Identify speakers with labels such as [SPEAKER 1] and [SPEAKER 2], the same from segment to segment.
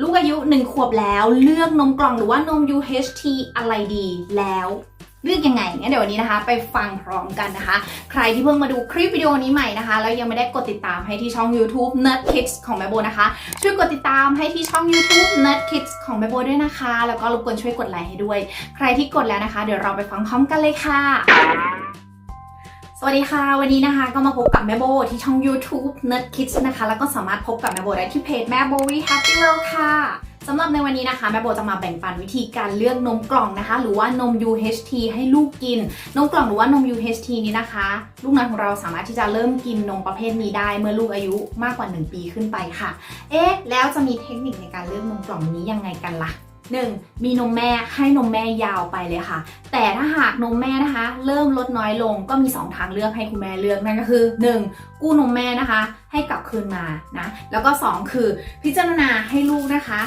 [SPEAKER 1] ลูกอายุ 1 ขวบแล้วเลือกนมกล่องหรือว่านม UHT อะไรดีแล้วเลือกยังไงงั้นเดี๋ยววันนี้นะคะ ไปฟังพร้อมกันนะคะ ใครที่เพิ่งมาดูคลิปวิดีโอนี้ใหม่นะคะ แล้วยังไม่ได้กดติดตามให้ที่ช่อง YouTube Nerd Kids ของแม่โบนะคะ ช่วยกดติดตามให้ที่ช่อง YouTube Nerd Kids ของแม่โบด้วยนะคะ แล้วก็รบกวนช่วยกดไลค์ให้ด้วย ใครที่กดแล้วนะคะ เดี๋ยวเราไปฟังพร้อมกันเลยค่ะ สวัสดีค่ะ วันนี้นะคะก็มาพบกับแม่โบที่ช่อง YouTube Nerd Kids นะคะ แล้วก็สามารถพบกับแม่โบได้ที่เพจแม่โบ We Happy World ค่ะสำหรับในวันนี้นะคะแม่โบจะมาแบ่งปันวิธีการเลือกนมกล่องนะคะ หรือว่านม UHT ให้ลูกกิน นมกล่องหรือว่านม UHT นี้นะคะ ลูกน้อยของเราสามารถที่จะเริ่มกินนมประเภทนี้ได้ เมื่อลูกอายุมากกว่า 1 ปีขึ้นไปค่ะ เอ๊ะแล้วจะมีเทคนิคในการเลือกนมกล่องนี้ยังไงกันล่ะ 1. มีนมแม่ให้นมแม่ยาวไปเลยค่ะ แต่ถ้าหากนมแม่นะคะ เริ่มลดน้อยลงก็มี 2 ทางเลือกให้คุณแม่เลือกนั่นก็คือ 1. กู้นมแม่นะคะ ให้กลับคืนมานะแล้วก็ 2 คือพิจารณาให้ลูกนะคะ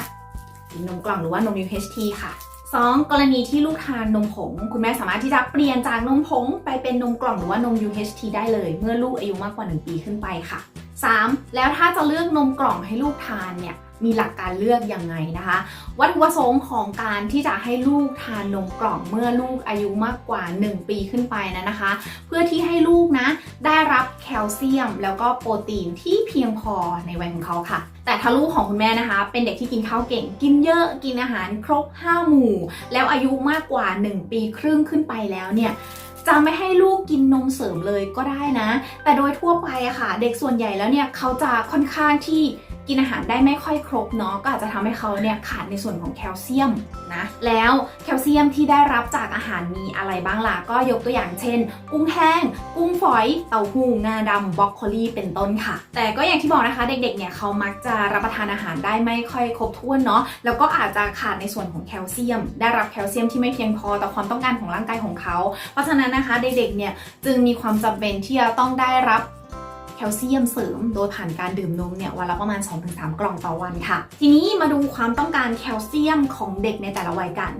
[SPEAKER 1] กินนมกล่องหรือว่านม UHT ค่ะ 2. กรณีที่ลูกทานนมผง คุณแม่สามารถที่จะเปลี่ยนจากนมผงไปเป็นนมกล่องหรือว่านม UHT ได้เลย เมื่อลูกอายุมากกว่า 1 ปีขึ้นไปค่ะ 3. แล้วถ้าจะเลือกนมกล่องให้ลูกทานเนี่ย มีหลักการเลือกยังไงนะคะ วัตถุประสงค์ของการที่จะให้ลูกทานนมกล่องเมื่อลูกอายุมากกว่า 1 ปีขึ้นไปนะนะคะ เพื่อที่ให้ลูกนะได้รับแคลเซียม แล้วก็โปรตีนที่เพียงพอในวัยของเขาค่ะ แต่ถ้าลูกของคุณแม่นะคะ เป็นเด็กที่กินข้าวเก่ง กินเยอะกินอาหารครบ 5 หมู่ แล้วอายุมากกว่า 1 ปีครึ่งขึ้นไปแล้วเนี่ยจะไม่ให้ลูกกินนมเสริมเลยก็ได้นะ แต่โดยทั่วไปอะค่ะ เด็กส่วนใหญ่แล้วเนี่ยเขาจะค่อนข้างที่ กินอาหารได้ไม่ค่อยครบเนาะก็อาจจะทำให้เขาเนี่ยขาดในส่วนของแคลเซียมนะแล้วแคลเซียมที่ได้รับจากอาหารมีอะไรบ้างล่ะก็ยกตัวอย่างเช่น กุ้งแห้ง กุ้งฝอย เต้าหู้งาดำบรอกโคลีเป็นต้นค่ะ แต่ก็อย่างที่บอกนะคะเด็กๆเนี่ยเขามักจะรับประทานอาหารได้ไม่ค่อยครบถ้วนเนาะแล้วก็อาจจะขาดในส่วนของแคลเซียม ได้รับแคลเซียมที่ไม่เพียงพอต่อความต้องการของร่างกายของเขา เพราะฉะนั้นนะคะเด็กๆเนี่ยจึงมีความจำเป็นที่จะต้องได้รับ คลเซียมเสริม โดยผ่านการดื่มนมเนี่ยวันละประมาณ 2-3 กล่องต่อวันค่ะ ทีนี้มาดูความต้องการแคลเซียมของเด็กในแต่ละวัยกัน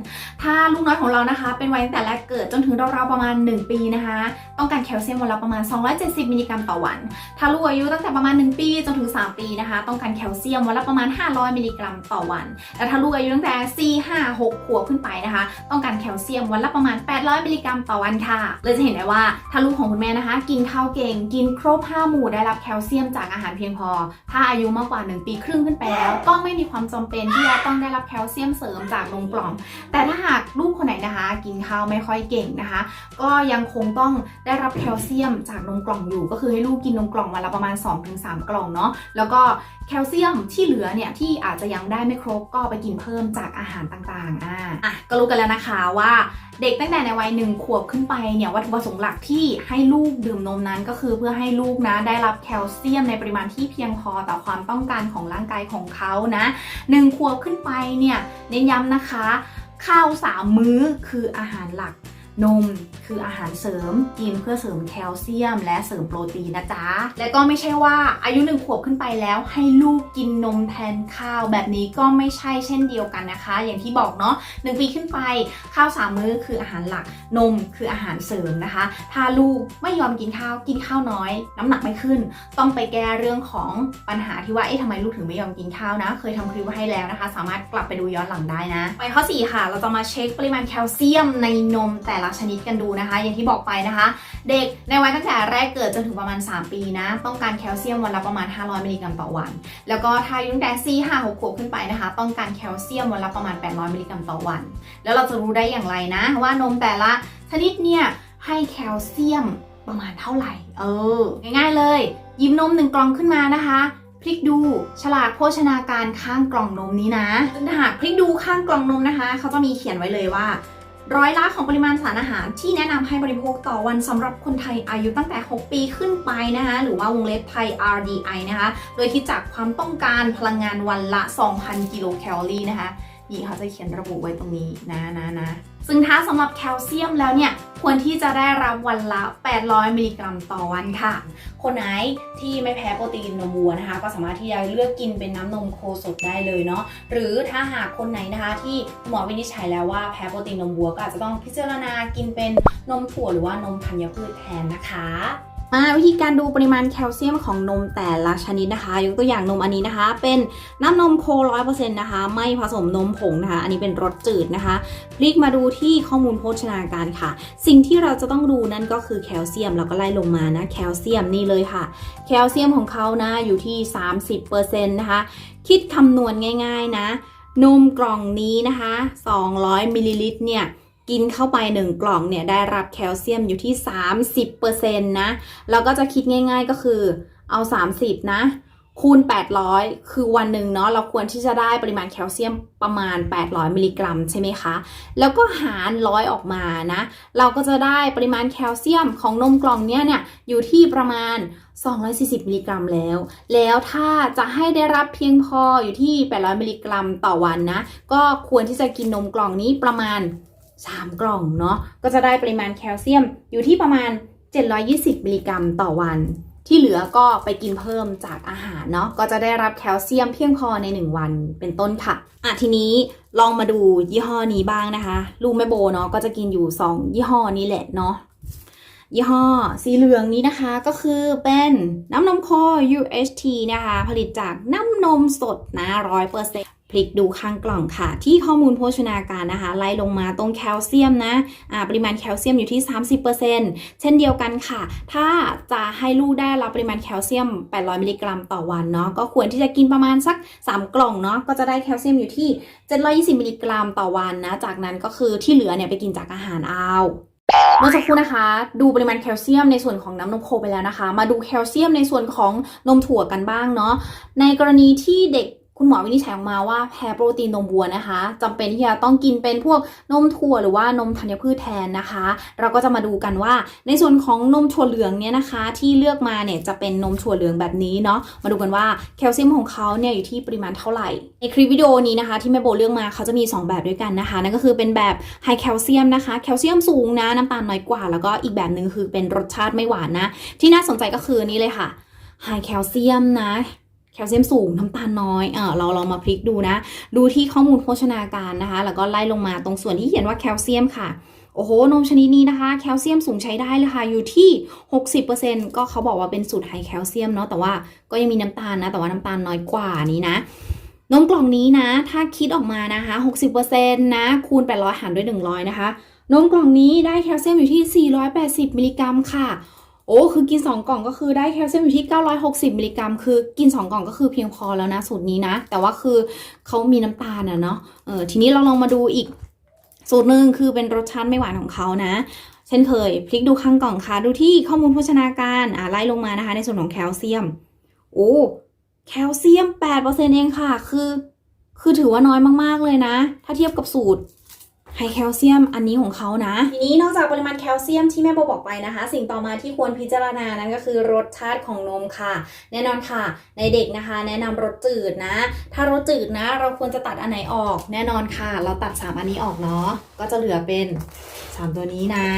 [SPEAKER 1] ถ้าลูกน้อยของเรานะคะ เป็นวัยตั้งแต่แรกเกิดจนถึงราวๆประมาณ 1 ปีนะคะ ต้องการแคลเซียมวันละประมาณ 270 มิลลิกรัมต่อวัน ถ้าลูกอายุตั้งแต่ประมาณ 1 ปีจนถึง 3 ปีนะคะ ต้องการแคลเซียมวันละประมาณ 500 มิลลิกรัมต่อวัน แต่ถ้าลูกอายุตั้งแต่ 4 5 6 ขวบขึ้นไปนะคะ ต้องการแคลเซียมวันละประมาณ 800 มิลลิกรัมต่อวันค่ะเลยจะเห็นได้ว่าถ้าลูกของคุณแม่นะคะ กินข้าวเก่งกินครบ5หมู่ได้รับแคลเซียมจากอาหารเพียงพอ ถ้าอายุมากกว่า 1 ปีครึ่งขึ้นไปแล้ว ก็ไม่มีความจำเป็นที่จะต้องได้รับแคลเซียมเสริมจากนมกล่อง แต่ถ้าหากลูกคนไหนนะคะ กินข้าวไม่ค่อยเก่งนะคะ ก็ยังคงต้องได้รับแคลเซียมจากนมกล่องอยู่ ก็คือให้ลูกกินนมกล่องวันละประมาณ 2-3 กล่องเนาะแล้วก็แคลเซียมที่เหลือเนี่ยที่อาจจะยังได้ไม่ครบก็ไปกินเพิ่มจากอาหารต่างๆอ่าอะก็รู้กันแล้วนะคะว่า เด็กตั้งแต่ในวัยหนึ่งขวบขึ้นไปเนี่ยวัตถุประสงค์หลักที่ให้ลูกดื่มนมนั้นก็คือเพื่อให้ลูกนะได้รับแคลเซียมในปริมาณที่เพียงพอต่อความต้องการของร่างกายของเขานะหนึ่งขวบขึ้นไปเนี่ยเน้นย้ำนะคะ ข้าวสามมื้อคืออาหารหลัก นมคืออาหารเสริมกินเพื่อเสริมแคลเซียม และเสริมโปรตีนนะจ๊ะ และก็ไม่ใช่ว่าอายุหนึ่งขวบขึ้นไปแล้ว ให้ลูกกินนมแทนข้าวแบบนี้ก็ไม่ใช่เช่นเดียวกันนะคะ อย่างที่บอกเนาะหนึ่งปีขึ้นไปข้าวสามมื้อคืออาหารหลักนมคืออาหารเสริมนะคะ ถ้าลูกไม่ยอมกินข้าวกินข้าวน้อย น้ำหนักไม่ขึ้น ต้องไปแก้เรื่องของปัญหาที่ว่าเอ๊ะทำไมลูกถึงไม่ยอมกินข้าวนะ เคยทำคลิปไว้ให้แล้วนะคะ สามารถกลับไปดูย้อนหลังได้นะไปข้อ4ค่ะ เราจะมาเช็คปริมาณแคลเซียมในนมแต่ละชนิดกันดูนะคะ อย่างที่บอกไปนะคะ เด็กในวัยตั้งแต่แรกเกิดจนถึงประมาณ 3 ปีนะ ต้องการแคลเซียมวันละประมาณ 500มิลลิกรัมต่อวัน แล้วก็ถ้าอายุตั้งแต่4 5 6ขวบขึ้นไปนะคะ ต้องการแคลเซียมวันละประมาณ 800มิลลิกรัมต่อวัน แล้วเราจะรู้ได้อย่างไรนะว่านมแต่ละชนิดเนี่ยให้แคลเซียมประมาณเท่าไหร่ เออ ง่ายๆเลย ยิบนมหนึ่งกล่องขึ้นมานะคะพลิกดูฉลากโภชนาการข้างกล่องนมนี้นะถ้าหากพลิกดูข้างกล่องนมนะคะ เขาจะมีเขียนไว้เลยว่า ร้อยละของปริมาณสารอาหารที่แนะนำให้บริโภคต่อวันสำหรับคนไทยอายุตั้งแต่ 6 ปีขึ้นไปนะคะหรือว่าวงเล็บไทย RDI นะคะ โดยคิดจากความต้องการพลังงานวันละ 2,000 กิโลแคลอรี่นะคะนี่เขาจะเขียนระบุไว้ตรงนี้นะนะนะซึ่งถ้าสำหรับแคลเซียมแล้วเนี่ย ควรที่จะได้รับวันละ 800 มิลลิกรัมต่อวันค่ะ คนไหนที่ไม่แพ้โปรตีนนมวัวนะคะ ก็สามารถที่จะเลือกกินเป็นน้ำนมโคสดได้เลยเนาะหรือถ้าหากคนไหนนะคะ ที่หมอวินิจฉัยแล้วว่าแพ้โปรตีนนมวัวก็อาจจะต้องพิจารณากินเป็นนมถั่วหรือว่านมธัญพืชแทนนะคะ มาวิธีการดูปริมาณแคลเซียมของนมแต่ละชนิดนะคะ ยกตัวอย่างนมอันนี้นะคะ เป็นน้ำนมโคร้อยเปอร์เซ็นต์นะคะ ไม่ผสมนมผงนะคะ อันนี้เป็นรสจืดนะคะพลิกมาดูที่ข้อมูลโภชนาการค่ะ สิ่งที่เราจะต้องดูนั่นก็คือแคลเซียมแล้วก็ไล่ลงมานะแคลเซียมนี่เลยค่ะ แคลเซียมของเขานะอยู่ที่ 30%นะคะ คิดคำนวณง่าย ๆนะ นมกล่องนี้นะคะ 200มิลลิลิตรเนี่ย กินเข้าไป 1 กล่องเนี่ยได้รับแคลเซียมอยู่ที่ 30%นะเราก็จะคิดง่าย ๆก็คือเอา 30 นะคูณ 800 คือวันหนึ่งเนาะเราควรที่จะได้ปริมาณแคลเซียมประมาณ 800 มิลลิกรัมใช่ไหมคะ แล้วก็หารร้อยออกมานะ เราก็จะได้ปริมาณแคลเซียมของนมกล่องเนี้ยเนี่ยอยู่ที่ประมาณ 240 มิลลิกรัมแล้ว แล้วถ้าจะให้ได้รับเพียงพออยู่ที่ 800 มิลลิกรัมต่อวันนะ ก็ควรที่จะกินนมกล่องนี้ประมาณ 3 กล่องเนาะก็จะได้ปริมาณแคลเซียมอยู่ที่ประมาณ 720 มิลลิกรัมต่อวัน ที่เหลือก็ไปกินเพิ่มจากอาหารเนาะก็จะได้รับแคลเซียมเพียงพอใน 1 วันเป็นต้นค่ะอะทีนี้ลองมาดูยี่ห้อนี้บ้างนะคะลูกแม่โบเนาะก็จะกินอยู่ 2 ยี่ห้อนี้แหละเนาะยี่ห้อสีเหลืองนี้นะคะก็คือเป็นน้ำนมโค UHT นะคะ ผลิตจากน้ำนมสดนะร้อยเปอร์เซ็นต์ พลิกดูข้างกล่องค่ะ ที่ข้อมูลโภชนาการนะคะ ไล่ลงมาตรงแคลเซียมนะอ่าปริมาณแคลเซียมอยู่ที่ 30%เช่นเดียวกันค่ะ ถ้าจะให้ลูกได้รับปริมาณแคลเซียม 800 มิลลิกรัมต่อวันเนาะก็ควรที่จะกินประมาณสัก 3 กล่องเนาะก็จะได้แคลเซียมอยู่ที่ 720 มิลลิกรัมต่อวันนะ จากนั้นก็คือที่เหลือเนี่ยไปกินจากอาหารเอาเมื่อสักครู่นะคะ ดูปริมาณแคลเซียมในส่วนของน้ำนมโคไปแล้วนะคะ มาดูแคลเซียมในส่วนของนมถั่วกันบ้างเนาะในกรณีที่เด็ก คุณหมอวินิจฉัยออกมาว่าแพ้โปรตีนนมวัวนะคะจำเป็นที่จะต้องกินเป็นพวกนมถั่วหรือว่านมธัญพืชแทนนะคะ เราก็จะมาดูกันว่า ในส่วนของนมถั่วเหลืองเนี่ยนะคะ ที่เลือกมาเนี่ยจะเป็นนมถั่วเหลืองแบบนี้เนาะมาดูกันว่าแคลเซียมของเขาเนี่ยอยู่ที่ปริมาณเท่าไหร่ ในคลิปวิดีโอนี้นะคะ ที่แม่โบเลือกมาเขาจะมี 2 แบบด้วยกันนะคะนั่นก็คือเป็นแบบไฮแคลเซียมนะคะแคลเซียมสูงนะน้ำตาลน้อยกว่า แล้วก็อีกแบบหนึ่งคือเป็นรสชาติไม่หวานนะ ที่น่าสนใจก็คือนี่เลยค่ะไฮแคลเซียมนะ ลเซียมสูงน้ำตาลน้อยเออเราลองมาพลิกดูนะ ดูที่ข้อมูลโภชนาการนะคะ แล้วก็ไล่ลงมาตรงส่วนที่เขียนว่าแคลเซียมค่ะโอ้โห นมชนิดนี้นะคะ แคลเซียมสูงใช้ได้เลยค่ะ อยู่ที่ 60%ก็เขาบอกว่าเป็นสูตรไฮแคลเซียมเนาะ แต่ว่าก็ยังมีน้ำตาลนะ แต่ว่าน้ำตาลน้อยกว่านี้นะ นมกล่องนี้นะ ถ้าคิดออกมานะคะ 60%นะ คูณ 800 หารด้วย 100 นะคะ นมกล่องนี้ได้แคลเซียมอยู่ที่ 480 มิลลิกรัมค่ะ โอ้คือกิน 2 กล่องก็คือได้แคลเซียมอยู่ที่ 960 มิลลิกรัม คือกิน 2 กล่องก็คือเพียงพอแล้วนะสูตรนี้นะ แต่ว่าคือเขามีน้ำตาลนะเนาะเออทีนี้เราลองมาดูอีกสูตรหนึ่งคือเป็นรสชาติไม่หวานของเขานะ เช่นเคย พลิกดูข้างกล่องค่ะ ดูที่ข้อมูลโภชนาการอ่าไล่ลงมานะคะ ในส่วนของแคลเซียม โอ้แคลเซียม 8%เองค่ะ คือ คือถือว่าน้อยมากๆเลยนะ ถ้าเทียบกับสูตร ไฮแคลเซียมอันนี้ของเขานะ ทีนี้นอกจากปริมาณแคลเซียมที่แม่โบบอกไปนะคะ สิ่งต่อมาที่ควรพิจารณานั้นก็คือรสชาติของนมค่ะ แน่นอนค่ะ ในเด็กนะคะ แนะนำรสจืดนะ ถ้ารสจืดนะ เราควรจะตัดอันไหนออก แน่นอนค่ะ เราตัด 3 อันนี้ออกเนาะก็จะเหลือเป็น 3 ตัวนี้นะ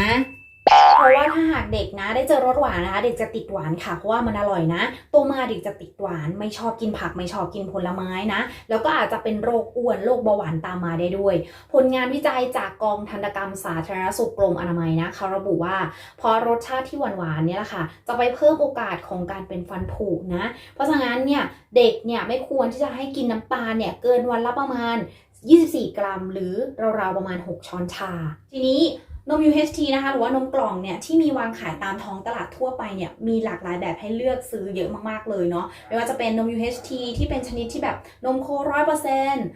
[SPEAKER 1] เพราะว่าถ้าหากเด็กนะ ได้เจอรสหวานนะคะ เด็กจะติดหวานค่ะเพราะว่ามันอร่อยนะโตมาเด็กจะติดหวานไม่ชอบกินผักไม่ชอบกินผลไม้นะ แล้วก็อาจจะเป็นโรคอ้วนโรคเบาหวานตามมาได้ด้วย ผลงานวิจัยจากกองทันตกรรมสาธารณสุขกรมอนามัยนะเขาระบุว่าพราะรสชาติที่หวานๆเนี่ยแหละค่ะ จะไปเพิ่มโอกาสของการเป็นฟันผุนะ เพราะฉะนั้นเนี่ยเด็กเนี่ยไม่ควรที่จะให้กินน้ำตาลเนี่ยเกินวันละประมาณ 24 กรัม หรือราวๆประมาณ 6 ช้อนชา ทีนี้ นม UHT นะคะหรือว่านมกล่องเนี่ยที่มีวางขายตามท้องตลาดทั่วไปเนี่ยมีหลากหลายแบบให้เลือกซื้อเยอะมากๆเลยเนาะไม่ว่าจะเป็นนม UHT ที่เป็นชนิดที่แบบนมโคร้อยเปอร์เซ็นต์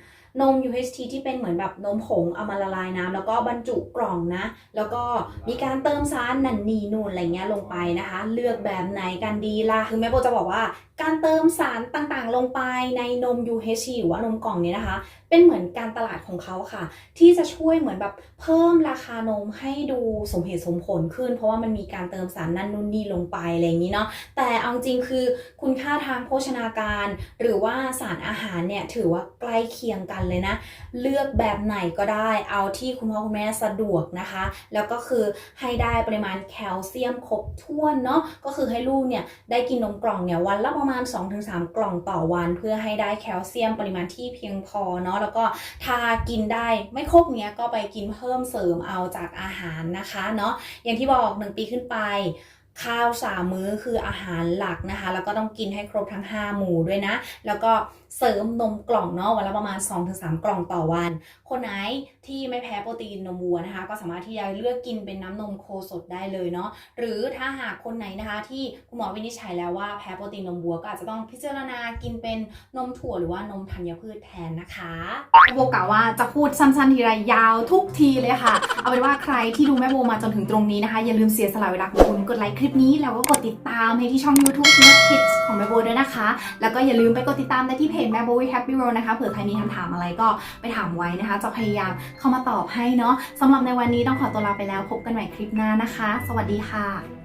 [SPEAKER 1] นม UHT ที่เป็นเหมือนแบบนมผงเอามาละลายน้ำแล้วก็บรรจุกล่องนะ แล้วก็มีการเติมสารนันนีนูนอะไรเงี้ยลงไปนะคะ เลือกแบบไหนกันดีล่ะคือแม่โบจะบอกว่า การเติมสารต่างๆ ลงไปในนม UHT หรือว่านมกล่องเนี่ยนะคะ เป็นเหมือนการตลาดของเขาค่ะ ที่จะช่วยเหมือนแบบเพิ่มราคานมให้ดูสมเหตุสมผลขึ้น เพราะว่ามันมีการเติมสารนั่นนู่นนี่ลงไปอะไรอย่างนี้เนาะแต่เอาจริงคือคุณค่าทางโภชนาการ หรือว่าสารอาหารเนี่ยถือว่าใกล้เคียงกันเลยนะ เลือกแบบไหนก็ได้เอาที่คุณพ่อคุณแม่สะดวกนะคะ แล้วก็คือให้ได้ปริมาณแคลเซียมครบถ้วนเนาะก็คือให้ลูกเนี่ยได้กินนมกล่องเนี่ยวันละประมาณ 2-3 กล่องต่อวัน เพื่อให้ได้แคลเซียมปริมาณที่เพียงพอเนาะแล้วก็ถ้ากินได้ไม่ครบเนี้ยก็ไปกินเพิ่มเสริมเอาจากอาหารนะคะเนาะอย่างที่บอก 1 ปีขึ้นไป ข้าวสามมื้อคืออาหารหลักนะคะ แล้วก็ต้องกินให้ครบทั้ง 5 หมู่ด้วยนะ แล้วก็เสริมนมกล่องเนาะวันละประมาณ 2-3 กล่องต่อวัน คนไหนที่ไม่แพ้โปรตีนนมวัวนะคะ ก็สามารถที่จะเลือกกินเป็นน้ำนมโคสดได้เลยเนาะหรือถ้าหากคนไหนนะคะ ที่คุณหมอวินิจฉัยแล้วว่าแพ้โปรตีนนมวัวก็อาจจะต้องพิจารณากินเป็นนมถั่วหรือว่านมธัญพืชแทนนะคะแม่โบกล่าวว่าจะพูดสั้นๆทีไรยาวทุกทีเลยค่ะ เอาเป็นว่าใครที่ดูแม่โบมาจนถึงตรงนี้นะคะอย่าลืมเสียสละเวลาของคุณกดไลค์คลิปนี้แล้วก็กดติดตามในที่ช่อง YouTube n e t Kids ของแม่โบด้วยนะคะ แล้วก็อย่าลืมไปกดติดตามในที่เพจแม่โบวิ Happy Roll นะคะ เผื่อใครมีคำถามอะไรก็ไปถามไว้นะคะ จะพยายามเข้ามาตอบให้เนาะสำหรับในวันนี้ต้องขอตัวลาไปแล้วพบกันใหม่คลิปหน้านะคะ สวัสดีค่ะ